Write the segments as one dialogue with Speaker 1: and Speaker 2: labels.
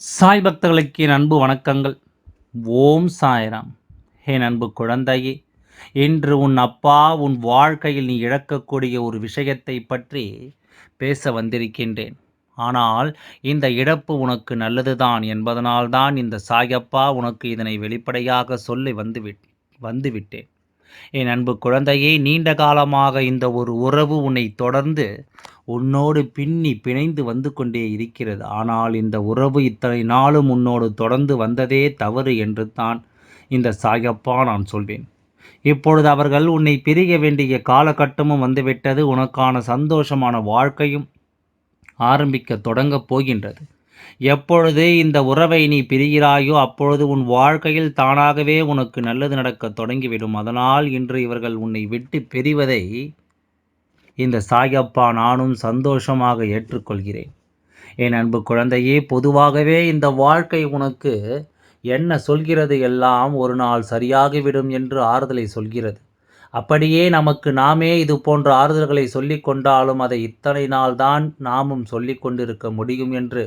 Speaker 1: சாய் பக்தர்களுக்கு என் அன்பு வணக்கங்கள். ஓம் சாய்ராம். என் அன்பு குழந்தையே இன்று உன் அப்பா உன் வாழ்க்கையில் நீ இழக்கக்கூடிய ஒரு விஷயத்தை பற்றி பேச வந்திருக்கின்றேன். ஆனால் இந்த இழப்பு உனக்கு நல்லதுதான் என்பதனால்தான் இந்த சாயப்பா உனக்கு இதனை வெளிப்படையாக சொல்லி வந்துவிட் வந்துவிட்டேன் என் அன்பு குழந்தையே நீண்ட காலமாக இந்த ஒரு உறவு உன்னை தொடர்ந்து உன்னோடு பின்னி பிணைந்து வந்து கொண்டே இருக்கிறது. ஆனால் இந்த உறவு இத்தனை நாளும் உன்னோடு தொடர்ந்து வந்ததே தவறு என்று தான் இந்த சாயப்பா நான் சொல்வேன். இப்பொழுது அவர்கள் உன்னை பிரிய வேண்டிய காலகட்டமும் வந்துவிட்டது. உனக்கான சந்தோஷமான வாழ்க்கையும் ஆரம்பிக்க தொடங்கப் போகின்றது. எப்பொழுது இந்த உறவை நீ பிரிகிறாயோ அப்பொழுது உன் வாழ்க்கையில் தானாகவே உனக்கு நல்லது நடக்க தொடங்கிவிடும். அதனால் இன்று இவர்கள் உன்னை விட்டு பிரிவதை இந்த சாயப்பா நானும் சந்தோஷமாக ஏற்றுக்கொள்கிறேன். என் அன்பு குழந்தையே பொதுவாகவே இந்த வாழ்க்கை உனக்கு என்ன சொல்கிறது எல்லாம் ஒரு நாள் சரியாகிவிடும் என்று ஆறுதலை சொல்கிறது. அப்படியே நமக்கு நாமே இது போன்ற ஆறுதல்களை சொல்லிக் கொண்டாலும் அதை இத்தனை நாள்தான் நாமும் சொல்லிக் கொண்டிருக்க முடியும் என்று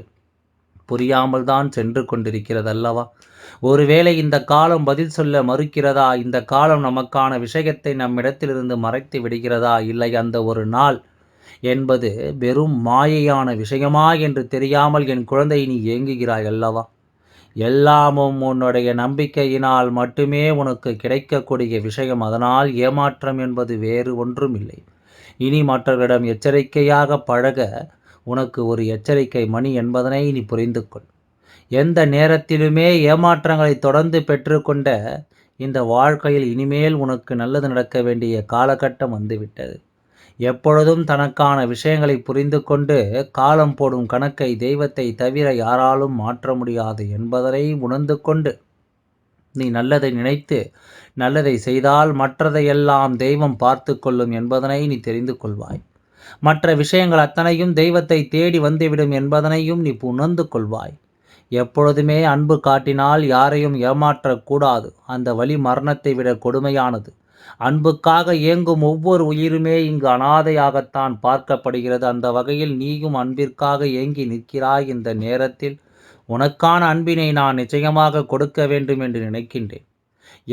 Speaker 1: புரியாமல் தான் சென்று கொண்டிருக்கிறது அல்லவா ஒருவேளை இந்த காலம் பதில் சொல்ல மறுக்கிறதா? இந்த காலம் நமக்கான விஷயத்தை நம்மிடத்திலிருந்து மறைத்து விடுகிறதா? இல்லை அந்த ஒரு நாள் என்பது வெறும் மாயையான விஷயமா என்று தெரியாமல் என் குழந்தை நீ ஏங்குகிறாய் அல்லவா எல்லாமும் உன்னுடைய நம்பிக்கையினால் மட்டுமே உனக்கு கிடைக்கக்கூடிய விஷயம். அதனால் ஏமாற்றம் என்பது வேறு ஒன்றும் இல்லை இனி மற்றவர்களிடம் எச்சரிக்கையாக பழக உனக்கு ஒரு எச்சரிக்கை மணி என்பதனை நீ புரிந்து கொள் எந்த நேரத்திலுமே ஏமாற்றங்களை தொடர்ந்து பெற்றுக்கொண்ட இந்த வாழ்க்கையில் இனிமேல் உனக்கு நல்லது நடக்க வேண்டிய காலகட்டம் வந்துவிட்டது. எப்பொழுதும் தனக்கான விஷயங்களை புரிந்து கொண்டு காலம் போடும் கணக்கை தெய்வத்தை தவிர யாராலும் மாற்ற முடியாது என்பதனை உணர்ந்து கொண்டு நீ நல்லதை நினைத்து நல்லதை செய்தால் மற்றதையெல்லாம் தெய்வம் பார்த்து கொள்ளும் என்பதனை நீ தெரிந்து கொள்வாய் மற்ற விஷயங்கள் அத்தனையும் தெய்வத்தை தேடி வந்துவிடும் என்பதனையும் நீ உணர்ந்து கொள்வாய். எப்பொழுதுமே அன்பு காட்டினால் யாரையும் ஏமாற்றக்கூடாது. அந்த வழி மரணத்தை விட கொடுமையானது. அன்புக்காக இயங்கும் ஒவ்வொரு உயிருமே இங்கு அனாதையாகத்தான் பார்க்கப்படுகிறது. அந்த வகையில் நீயும் அன்பிற்காக ஏங்கி நிற்கிறாய். இந்த நேரத்தில் உனக்கான அன்பினை நான் நிச்சயமாக கொடுக்க வேண்டும் என்று நினைக்கின்றேன்.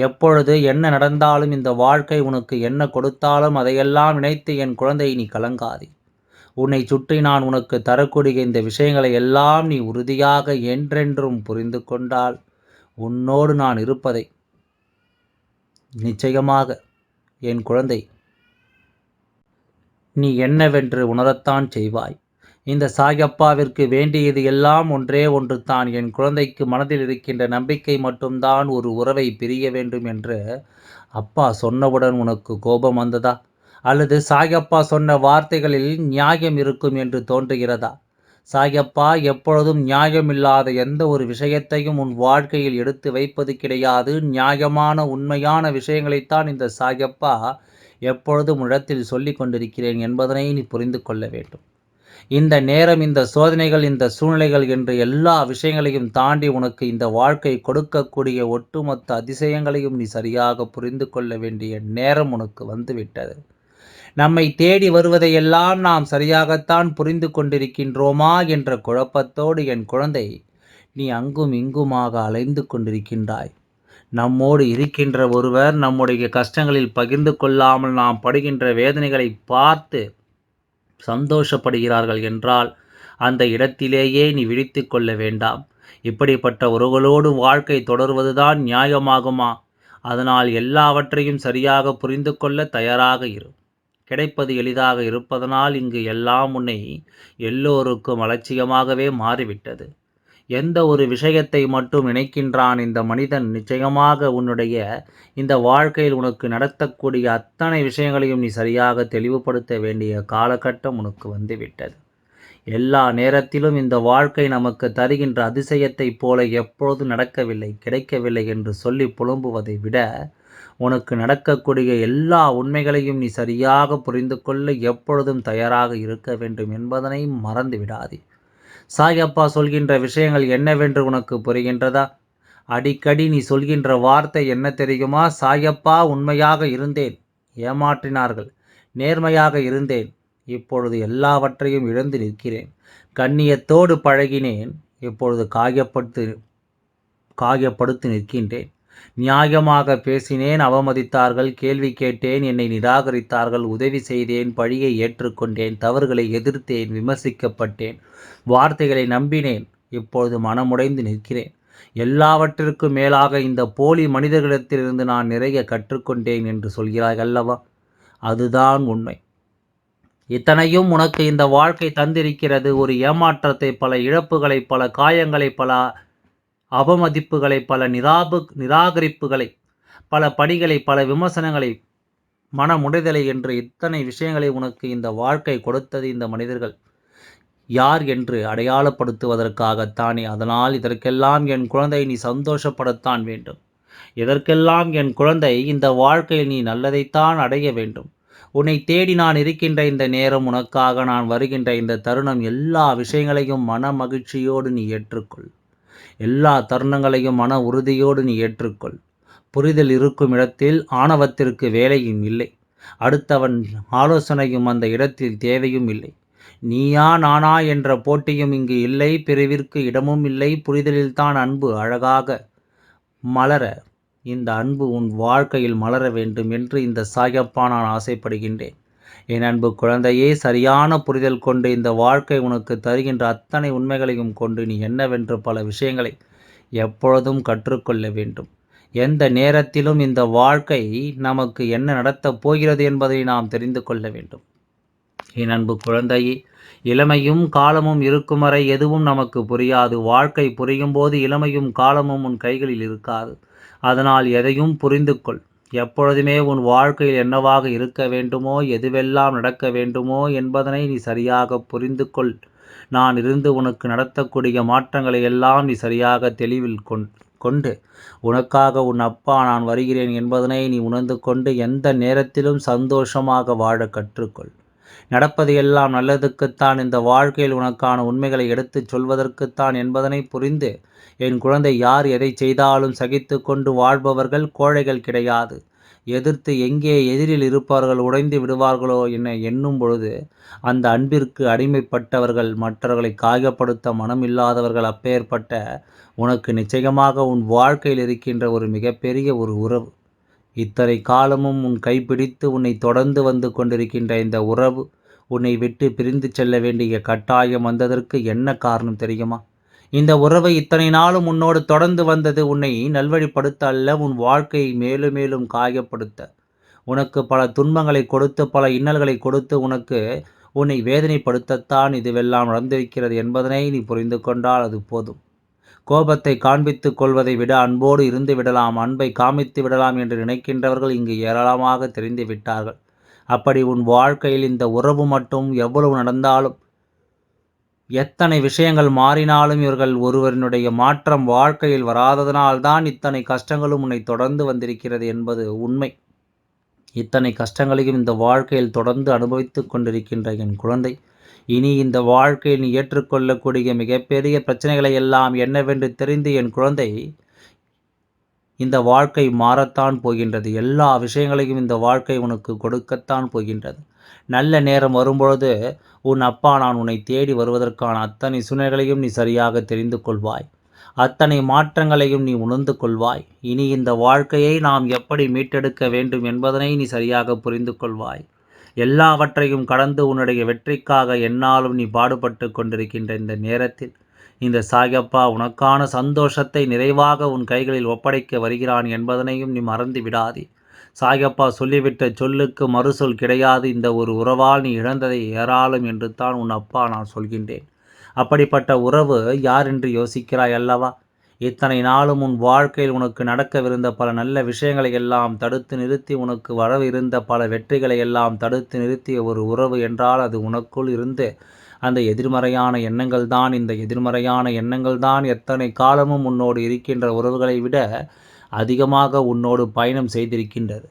Speaker 1: எப்பொழுது என்ன நடந்தாலும் இந்த வாழ்க்கை உனக்கு என்ன கொடுத்தாலும் அதையெல்லாம் நினைத்து என் குழந்தை நீ கலங்காதே. உன்னை சுற்றி நான் உனக்கு தரக்கூடிய இந்த விஷயங்களை எல்லாம் நீ உறுதியாக என்றென்றும் புரிந்து கொண்டால் உன்னோடு நான் இருப்பதை நிச்சயமாக என் குழந்தை நீ என்னவென்று உணரத்தான் செய்வாய். இந்த சாயப்பாவிற்கு வேண்டியது எல்லாம் ஒன்றே ஒன்று தான் என் குழந்தைக்கு மனதில் இருக்கின்ற நம்பிக்கை மட்டும்தான் ஒரு உறவை பிரிய வேண்டும் என்று அப்பா சொன்னவுடன் உனக்கு கோபம் வந்ததா? அல்லது சாயப்பா சொன்ன வார்த்தைகளில் நியாயம் இருக்கும் என்று தோன்றுகிறதா? சாயப்பா எப்பொழுதும் நியாயமில்லாத எந்த ஒரு விஷயத்தையும் உன் வாழ்க்கையில் எடுத்து வைப்பது கிடையாது. நியாயமான உண்மையான விஷயங்களைத்தான் இந்த சாயப்பா எப்பொழுதும் இடத்தில் சொல்லி கொண்டிருக்கிறேன் என்பதனை நீ புரிந்து கொள்ள வேண்டும். இந்த நேரம் இந்த சோதனைகள் இந்த சூழ்நிலைகள் என்று எல்லா விஷயங்களையும் தாண்டி உனக்கு இந்த வாழ்க்கை கொடுக்கக்கூடிய ஒட்டுமொத்த அதிசயங்களையும் நீ சரியாக புரிந்து கொள்ள வேண்டிய நேரம் உனக்கு வந்துவிட்டது. நம்மை தேடி வருவதையெல்லாம் நாம் சரியாகத்தான் புரிந்து கொண்டிருக்கின்றோமா என்ற குழப்பத்தோடு என் குழந்தை நீ அங்கும் இங்குமாக அலைந்து கொண்டிருக்கின்றாய். நம்மோடு இருக்கின்ற ஒருவர் நம்முடைய கஷ்டங்களில் பகிர்ந்து கொள்ளாமல் நாம் படுகின்ற வேதனைகளை பார்த்து சந்தோஷப்படுகிறார்கள் என்றால் அந்த இடத்திலேயே நீ விழித்து கொள்ள வேண்டாம். இப்படிப்பட்ட உறவுகளோடு வாழ்க்கை தொடர்வதுதான் நியாயமாகுமா? அதனால் எல்லாவற்றையும் சரியாக புரிந்து கொள்ள தயாராக இரு. கிடைப்பது எளிதாக இருப்பதனால் இங்கு எல்லாம் உன்னை எல்லோருக்கும் அலட்சியமாகவே மாறிவிட்டது. எந்த ஒரு விஷயத்தை மட்டும் நினைக்கின்றான் இந்த மனிதன் நிச்சயமாக உன்னுடைய இந்த வாழ்க்கையில் உனக்கு நடத்தக்கூடிய அத்தனை விஷயங்களையும் நீ சரியாக தெளிவுபடுத்த வேண்டிய காலகட்டம் உனக்கு வந்துவிட்டது. எல்லா நேரத்திலும் இந்த வாழ்க்கை நமக்கு தருகின்ற அதிசயத்தைப் போல எப்பொழுது நடக்கவில்லை கிடைக்கவில்லை என்று சொல்லி புலம்புவதை விட உனக்கு நடக்கக்கூடிய எல்லா உண்மைகளையும் நீ சரியாக புரிந்து கொள்ள எப்பொழுதும் தயாராக இருக்க வேண்டும் என்பதனை மறந்து விடாதே. சாயப்பா சொல்கின்ற விஷயங்கள் என்னவென்று உனக்கு புரிகின்றதா? அடிக்கடி நீ சொல்கின்ற வார்த்தை என்ன தெரியுமா? சாயப்பா உண்மையாக இருந்தேன். ஏமாற்றினார்கள். நேர்மையாக இருந்தேன். இப்பொழுது எல்லாவற்றையும் இழந்து நிற்கிறேன். கண்ணியத்தோடு பழகினேன். இப்பொழுது காயப்படுத்து காயப்படுத்தி நிற்கின்றேன். நியாயமாக பேசினேன் அவமதித்தார்கள் கேள்வி கேட்டேன் என்னை நிராகரித்தார்கள் உதவி செய்தேன் பழியை ஏற்றுக்கொண்டேன் தவறுகளை எதிர்த்தேன் விமர்சிக்கப்பட்டேன் வார்த்தைகளை நம்பினேன் இப்பொழுது மனமுடைந்து நிற்கிறேன். எல்லாவற்றிற்கும் மேலாக இந்த போலி மனிதர்களிடத்திலிருந்து நான் நிறைய கற்றுக்கொண்டேன் என்று சொல்கிறாய் அல்லவா? அதுதான் உண்மை. இத்தனையும் உனக்கு இந்த வாழ்க்கை தந்திருக்கிறது. ஒரு ஏமாற்றத்தை பல இழப்புகளை பல காயங்களை பல அவமதிப்புகளை பல நிராபு நிராகரிப்புகளை பல பணிகளை பல விமர்சனங்களை மனமுடைதலை என்று இத்தனை விஷயங்களை உனக்கு இந்த வாழ்க்கை கொடுத்தது இந்த மனிதர்கள். யார் என்று அடையாளப்படுத்துவதற்காகத்தானே? அதனால் இதற்கெல்லாம் என் குழந்தை நீ சந்தோஷப்படத்தான் வேண்டும். இதற்கெல்லாம் என் குழந்தை இந்த வாழ்க்கையில் நீ நல்லதைத்தான் அடைய வேண்டும். உன்னை தேடி நான் இருக்கின்ற இந்த நேரம் உனக்காக நான் வருகின்ற இந்த தருணம் எல்லா விஷயங்களையும் மன மகிழ்ச்சியோடு நீ ஏற்றுக்கொள். எல்லா தருணங்களையும் மன உறுதியோடு நீ ஏற்றுக்கொள். புரிதல் இருக்கும் இடத்தில் ஆணவத்திற்கு வேலையும் இல்லை. அடுத்தவன் ஆலோசனையும் அந்த இடத்தில் தேவையும் இல்லை. நீயா நானா என்ற போட்டியும் இங்கு இல்லை பிரிவிற்கு இடமும் இல்லை. புரிதலில்தான் அன்பு அழகாக மலர இந்த அன்பு உன் வாழ்க்கையில் மலர வேண்டும் என்று இந்த சாயப்பா நான் ஆசைப்படுகின்றேன். என் அன்பு குழந்தையே சரியான புரிதல் கொண்டு இந்த வாழ்க்கை உனக்கு தருகின்ற அத்தனை உண்மைகளையும் கொண்டு நீ என்னவென்று பல விஷயங்களை எப்பொழுதும் கற்றுக்கொள்ள வேண்டும். எந்த நேரத்திலும் இந்த வாழ்க்கை நமக்கு என்ன நடத்தப் போகிறது என்பதை நாம் தெரிந்து கொள்ள வேண்டும். என் அன்பு குழந்தையே இளமையும் காலமும் இருக்கும் வரை எதுவும் நமக்கு புரியாது. வாழ்க்கை புரியும் போது இளமையும் காலமும் உன் கைகளில் இருக்காது. அதனால் எதையும் புரிந்து கொள் எப்பொழுதுமே உன் வாழ்க்கையில் என்னவாக இருக்க வேண்டுமோ எதுவெல்லாம் நடக்க வேண்டுமோ என்பதனை நீ சரியாக புரிந்து கொள் நான் இருந்து உனக்கு நடத்தக்கூடிய மாற்றங்களை எல்லாம் நீ சரியாக தெளிவில் கொண்டு உனக்காக உன் அப்பா நான் வருகிறேன் என்பதனை நீ உணர்ந்து கொண்டு எந்த நேரத்திலும் சந்தோஷமாக வாழ கற்றுக்கொள். நடப்பது எல்லாம் நல்லதுக்குத்தான் இந்த வாழ்க்கையில் உனக்கான உண்மைகளை எடுத்துச் சொல்வதற்குத்தான் என்பதனை புரிந்து என் குழந்தை யார் எதை செய்தாலும் சகித்து கொண்டு வாழ்பவர்கள் கோழைகள் கிடையாது. எதிர்த்து எங்கே எதிரில் இருப்பவர்கள் உடைந்து விடுவார்களோ என எண்ணும் பொழுது அந்த அன்பிற்கு அடிமைப்பட்டவர்கள் மற்றவர்களை காயப்படுத்த மனமில்லாதவர்கள் அப்பேற்பட்ட உனக்கு நிச்சயமாக உன் வாழ்க்கையில் இருக்கின்ற ஒரு மிகப்பெரிய ஒரு உறவு. இத்தனை காலமும் உன் கைப்பிடித்து உன்னை தொடர்ந்து வந்து கொண்டிருக்கின்ற இந்த உறவு உன்னை விட்டு பிரிந்து செல்ல வேண்டிய கட்டாயம் வந்ததற்கு என்ன காரணம் தெரியுமா? இந்த உறவை இத்தனை நாளும் உன்னோடு தொடர்ந்து வந்தது உன்னை நல்வழிப்படுத்த அல்ல உன் வாழ்க்கையை மேலும் மேலும் காயப்படுத்த. உனக்கு பல துன்பங்களை கொடுத்து பல இன்னல்களை கொடுத்து உனக்கு உன்னை வேதனைப்படுத்தத்தான் இதுவெல்லாம் நடந்திருக்கிறது என்பதனை நீ புரிந்து கொண்டால் அது போதும். கோபத்தை காண்பித்துக் கொள்வதை விட அன்போடு இருந்து விடலாம் அன்பை காமித்து விடலாம் என்று நினைக்கின்றவர்கள் இங்கு ஏராளமாக தெரிந்து விட்டார்கள். அப்படி உன் வாழ்க்கையில் இந்த உறவு மட்டும் எவ்வளவு நடந்தாலும் எத்தனை விஷயங்கள் மாறினாலும் இவர்கள் ஒருவரினுடைய மாற்றம் வாழ்க்கையில் வராததனால்தான் இத்தனை கஷ்டங்களும் உன்னை தொடர்ந்து வந்திருக்கிறது என்பது உண்மை. இத்தனை கஷ்டங்களையும் இந்த வாழ்க்கையில் தொடர்ந்து அனுபவித்துக் கொண்டிருக்கின்ற என் குழந்தை இனி இந்த வாழ்க்கையில் நீ ஏற்றுக்கொள்ளக்கூடிய மிகப்பெரிய பிரச்சனைகளை எல்லாம் என்னவென்று தெரிந்து என் குழந்தை இந்த வாழ்க்கை மாறத்தான் போகின்றது. எல்லா விஷயங்களையும் இந்த வாழ்க்கை உனக்கு கொடுக்கத்தான் போகின்றது. நல்ல நேரம் வரும்பொழுது உன் அப்பா நான் உன்னை தேடி வருவதற்கான அத்தனை சூழ்நிலைகளையும் நீ சரியாக தெரிந்து கொள்வாய். அத்தனை மாற்றங்களையும் நீ உணர்ந்து கொள்வாய். இனி இந்த வாழ்க்கையை நாம் எப்படி மீட்டெடுக்க வேண்டும் என்பதனை நீ சரியாக புரிந்து கொள்வாய். எல்லாவற்றையும் கடந்து உன்னுடைய வெற்றிக்காக என்னாலும் நீ பாடுபட்டு கொண்டிருக்கின்ற இந்த நேரத்தில் இந்த சாயப்பா உனக்கான சந்தோஷத்தை நிறைவாக உன் கைகளில் ஒப்படைக்க வருகிறான் என்பதனையும் நீ மறந்து விடாதே. சாயப்பா சொல்லிவிட்ட சொல்லுக்கு மறுசொல் கிடையாது. இந்த ஒரு உறவால் நீ இழந்ததை ஏராளம் என்று தான் உன் அப்பா நான் சொல்கின்றேன். அப்படிப்பட்ட உறவு யார் என்று யோசிக்கிறாய் அல்லவா? இத்தனை நாளும் உன் வாழ்க்கையில் உனக்கு நடக்கவிருந்த பல நல்ல விஷயங்களை எல்லாம் தடுத்து நிறுத்தி உனக்கு வரவிருந்த பல வெற்றிகளை எல்லாம் தடுத்து நிறுத்திய ஒரு உறவு என்றால் அது உனக்குள் இருந்து. அந்த எதிர்மறையான எண்ணங்கள் தான் இந்த எதிர்மறையான எண்ணங்கள் தான் எத்தனை காலமும் உன்னோடு இருக்கின்ற உறவுகளை விட அதிகமாக உன்னோடு பயணம் செய்திருக்கின்றது.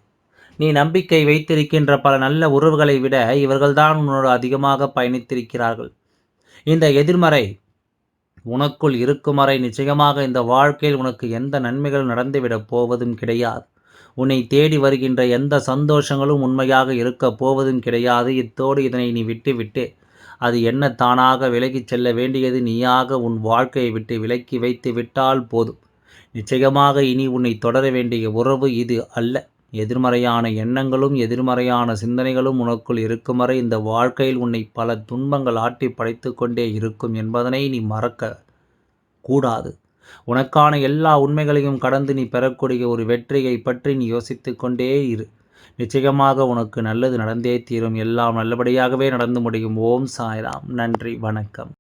Speaker 1: நீ நம்பிக்கை வைத்திருக்கின்ற பல நல்ல உறவுகளை விட இவர்கள்தான் உன்னோடு அதிகமாக பயணித்திருக்கிறார்கள். இந்த எதிர்மறை உனக்குள் இருக்கும் வரை நிச்சயமாக இந்த வாழ்க்கையில் உனக்கு எந்த நன்மைகள் நடந்துவிடப் போவதும் கிடையாது. உன்னை தேடி வருகின்ற எந்த சந்தோஷங்களும் உண்மையாக இருக்கப் போவதும் கிடையாது. இத்தோடு இதனை நீ விட்டுவிட்டு அது என்ன தானாக விலகிச் செல்ல வேண்டியது? நீயாக உன் வாழ்க்கையை விட்டு விலக்கி வைத்து விட்டால் போதும். நிச்சயமாக இனி உன்னை தொடர வேண்டிய உறவு இது அல்ல. எதிர்மறையான எண்ணங்களும் எதிர்மறையான சிந்தனைகளும் உனக்குள் இருக்கும் வரை இந்த வாழ்க்கையில் உன்னை பல துன்பங்கள் ஆட்டி படைத்து கொண்டே இருக்கும் என்பதனை நீ மறக்க கூடாது. உனக்கான எல்லா உண்மைகளையும் கடந்து நீ பெறக்கூடிய ஒரு வெற்றியை பற்றி நீ யோசித்து கொண்டே இரு. நிச்சயமாக உனக்கு நல்லது நடந்தே தீரும். எல்லாம் நல்லபடியாகவே நடந்து முடியும். ஓம் சாய்ராம். நன்றி. வணக்கம்.